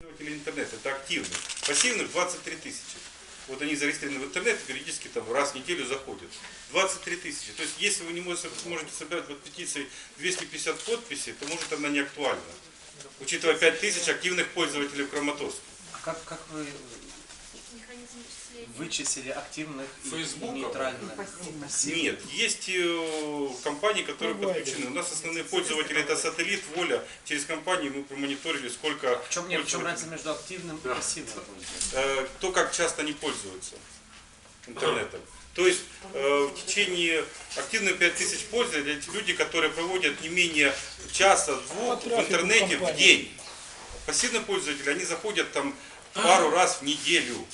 Пользователи интернета, это активных. Пассивных 23 тысячи. Вот они зарегистрированы в интернете, периодически там раз в неделю заходят. 23 тысячи. То есть если вы не можете, сможете собирать под петицией 250 подписей, то может она не актуальна. Учитывая 5 тысяч активных пользователей в Краматорске. А как, как вы. Вычислили активных и- и, нейтральных? Нет, есть э, компании, которые подключены. У нас основные пользователи это сателлит, воля. Через компании мы промониторили, сколько В чем, нет, в чем разница между активным и пассивным? Э, кто как часто они пользуются интернетом. То есть э, в течение активных 5000 пользователей это люди, которые проводят не менее часа-двух в интернете в день. Пассивные пользователи, они заходят там пару раз в неделю.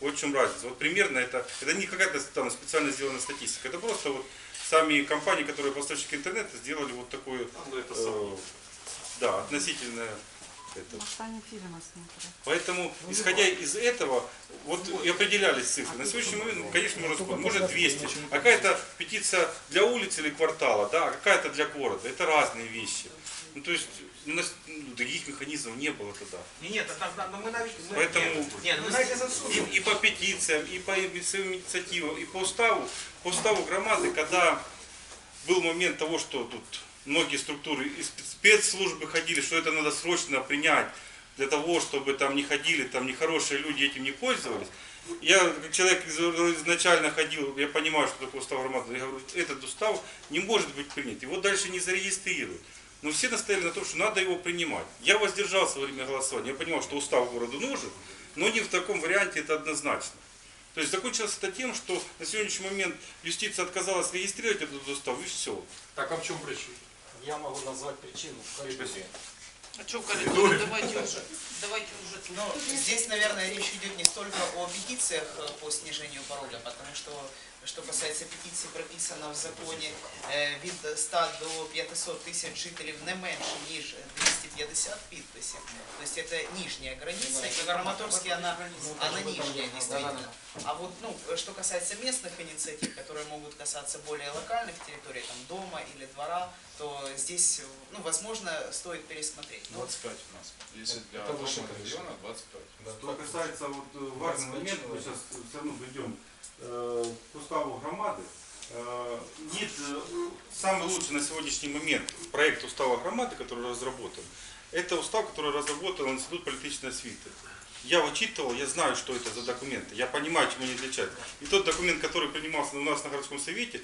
Вот в чем разница. Вот примерно это, это не какая-то там специально сделанная статистика. Это просто вот сами компании, которые поставщики интернета, сделали вот такое, Ну, это э, да, относительное это. Может. Поэтому, исходя из этого, вот и определялись цифры. На сегодняшний момент, ну, конечно, можно сказать, может 200. А Какая-то петиция для улицы или квартала, да, а какая-то для города. Это разные вещи. Ну, то есть, у нас ну, других механизмов не было тогда. Ні, ні, так, так, ну ми навіть... ми- Поэтому Ні, ні, ну ми навіть не и, засуджуємо. и по петициям, и по своим инициативам, и по уставу, по уставу громады, когда был момент того, что тут многие структуры и спец- спецслужбы ходили, что это надо срочно принять для того, чтобы там не ходили, там нехорошие люди этим не пользовались. Я, как человек из- изначально ходил, я понимаю, что такое устав громады, я говорю, этот устав не может быть принят, его дальше не зарегистрируют. Но все настояли на том, что надо его принимать. Я воздержался во время голосования, я понимал, что устав городу нужен, но не в таком варианте это однозначно. То есть закончилось это тем, что на сегодняшний момент юстиция отказалась регистрировать этот устав, и все. Так, а в чем причина? Я могу назвать причину в коридоре. А что в коридоре? Давайте уже. Давайте уже. тут. Ну, здесь, наверное, речь идет не столько о петициях э, по снижению пароля, потому что, что касается петиций, прописано в законі е, від 100 до 500 тисяч жителів не менше, ніж 250 підписів. Тобто це нижняя граница, и в Краматорске она, она нижняя, действительно. А вот, ну, что касается местных инициатив, которые могут касаться более локальных территорий, там, дома или двора, то здесь, ну, возможно, стоит пересмотреть. Ну, 25 у нас. Если для Это выше, дома конечно. района 25. Что касается вот э, важный момент, мы сейчас все равно придем э, к уставу громады. Э, Нет, э, самый лучший на сегодняшний момент проект устава громады, который разработан, это устав, который разработал Институт политической освиты. Я вычитывал, я знаю, что это за документы, я понимаю, чем они отличаются. И тот документ, который принимался у нас на городском совете,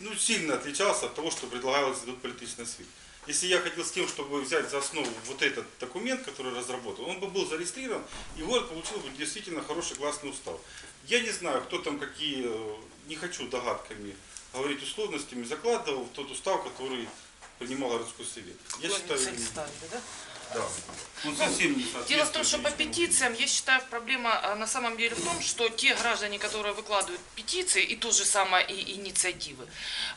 ну, сильно отличался от того, что предлагал Институт политической освиты. Если я хотел с тем, чтобы взять за основу вот этот документ, который разработал, он бы был зарегистрирован, и город получил бы действительно хороший классный устав. Я не знаю, кто там какие, э, не хочу догадками говорить условностями, закладывал в тот устав, который принимал городской совет. Я считаю, Цель ставили, да? да, он совсем не Дело в том, что по петициям, я считаю, проблема а, на самом деле в том, что те граждане, которые выкладывают петиции и то же самое и инициативы,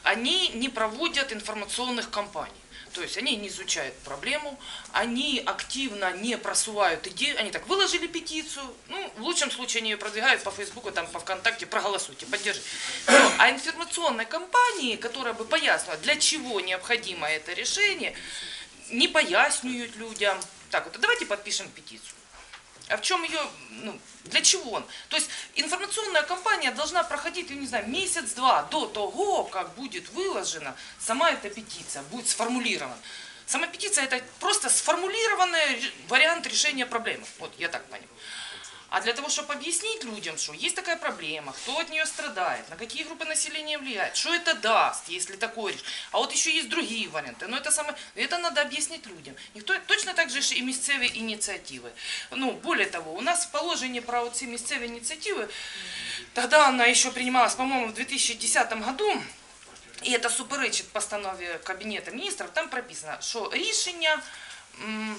они не проводят информационных кампаний. То есть они не изучают проблему, они активно не просувают идею, они так выложили петицию, ну, в лучшем случае они ее продвигают по Фейсбуку, там, по ВКонтакте, проголосуйте, поддержите. Но, а информационной кампании, которая бы пояснила, для чего необходимо это решение, не пояснюють людям. Так, вот а давайте подпишем петицию. А в чем ее, ну, для чего он? То есть информационная кампания должна проходить, я не знаю, месяц-два до того, как будет выложена сама эта петиция, будет сформулирована. Сама петиция это просто сформулированный вариант решения проблемы. Вот я так понимаю А для того, чтобы объяснить людям, что есть такая проблема, кто от нее страдает, на какие группы населения влияет, что это даст, если такое реш- А вот еще есть другие варианты. Но это самое, это надо объяснить людям. Никто, точно так же ж и місцеві ініціативи. Ну, более того, у нас в положении про вот эти місцеві инициативы, тогда она еще принималась, по-моему, в 2010 году, і це суперечить постанові Кабінету міністрів, там прописано, що рішення м,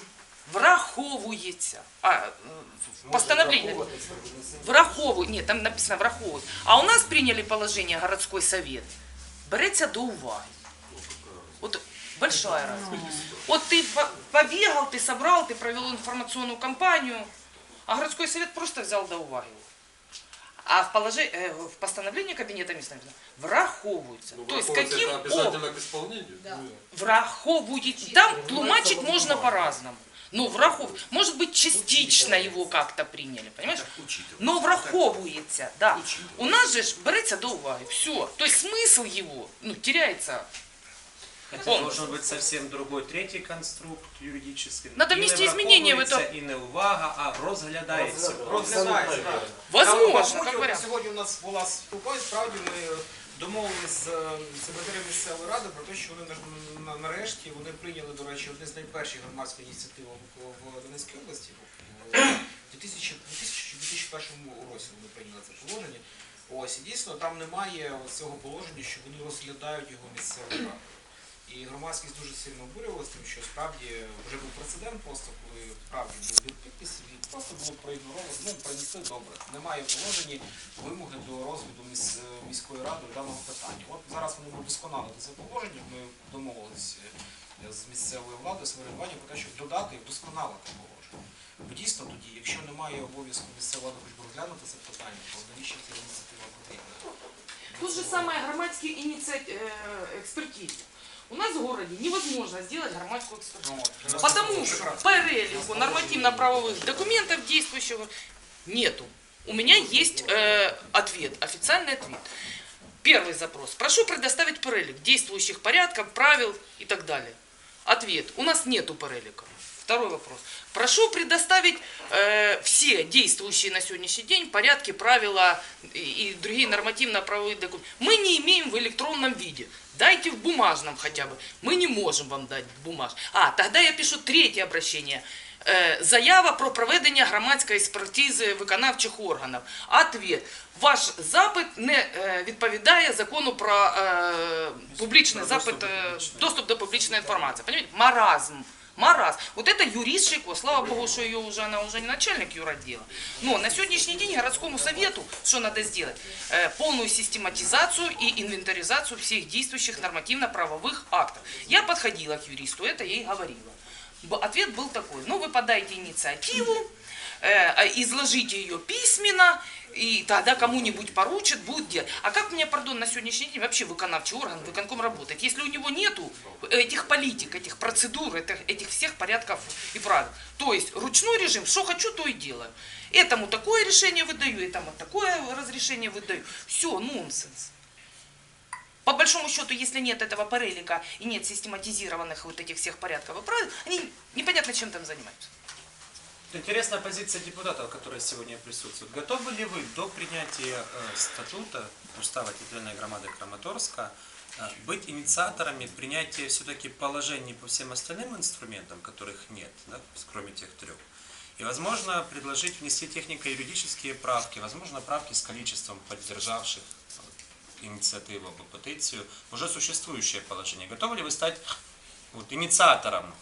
враховується. А, постановление враховують, ні, там написано враховують. А у нас прийняли положення городський совет, береться до уваги. Вот большая разница. Вот ты по- побегал, ты собрал, ты провел информационную кампанию, а городской совет просто взял до уваги. А в, положи- э, в постановлении кабинета местного враховується. Ну, То есть враховывается каким это образом? обязательно к исполнению? враховують. Там тлумачить можно по-разному. Ну, врахов, может быть, частично его как-то приняли, понимаешь? Но враховується, да. У нас же ж береться до уваги, все. То есть смысл его, ну, теряется. Полностью. должен быть совсем другой третий конструкт юридический. Надо І не внести изменения в это. І не увага, а розглядається. Розглядається. так. Возможно, как от. Сьогодні у нас була спілкування, справді ми домовилися з е, секретарем місцевої ради про те, що вони на- на- нарешті вони прийняли, до речі, одне з найперших громадських ініціатив в- Донецькій області. В 2001 році вони прийняли це положення. Ось, і дійсно там немає цього положення, що вони розглядають його місцевою радою. І громадськість дуже сильно обурювалася тим, що справді вже був прецедент, просто коли справді був збір підписів і просто було проігноровано, ну принесли добре. Немає в положенні вимоги до розгляду міс- е, міської ради даного питання. От зараз вони будуть досконалити це положення. Ми домовилися з місцевою владою, самоврядуванням про те, щоб додати і вдосконалити положення. Бо дійсно тоді, якщо немає обов'язку місцевої влади хоч би розглянути це питання, то навіщо ця ініціатива потрібна? То же самое громадские инициативы, экспертизы. У нас в городе невозможно сделать громадскую экспертизу. Ну, от, Потому что перелику нормативно-правовых документов действующего нету. У меня есть э, ответ, официальный ответ. Первый запрос. Прошу предоставить перелик действующих порядков, правил и так далее. Ответ. У нас нету перелика. Второй вопрос. Прошу предоставить э, все действующие на сегодняшний день порядки, правила и, и другие нормативно-правовые документы. Мы не имеем в электронном виде. Дайте в бумажном хотя бы. Мы не можем вам дать в бумажном. А, тогда я пишу третье обращение. Е, Заява про проведення громадської експертизи виконавчих органів. Ответ. Ваш запит не е, відповідає закону про е, публічний Про доступ запит, до е, публічної. доступ до публічної інформації. Понимаете? Маразм. Маразм. Вот это юрист Шико, слава богу, что ее уже, она уже не начальник юротдела. Но на сегодняшний день городскому совету, что надо сделать? Э, полную систематизацию и инвентаризацию всех действующих нормативно-правовых актов. Я подходила к юристу, это я ей говорила. Ответ был такой, ну вы подайте инициативу, э, а, изложите ее письменно, и тогда кому-нибудь поручат, будет делать. А как меня, пардон, на сегодняшний день вообще выконавчий орган, выконком работает, если у него нету этих политик, этих процедур, этих, этих всех порядков и правил. То есть ручной режим, что хочу, то и делаю. Этому такое решение выдаю, этому такое разрешение выдаю. Все, нонсенс. По большому счету, если нет этого парелика и нет систематизированных вот этих всех порядков и правил, они непонятно чем там занимаются. Интересная позиция депутатов, которые сегодня присутствуют. Готовы ли вы до принятия э, статута Устава территориальной громады Краматорска э, быть инициаторами принятия все-таки положений по всем остальным инструментам, которых нет, да, кроме тех трех? И, возможно, предложить внести технико-юридические правки, возможно, правки с количеством поддержавших инициативу по петицию, уже существующее положение. Готовы ли вы стать вот, инициатором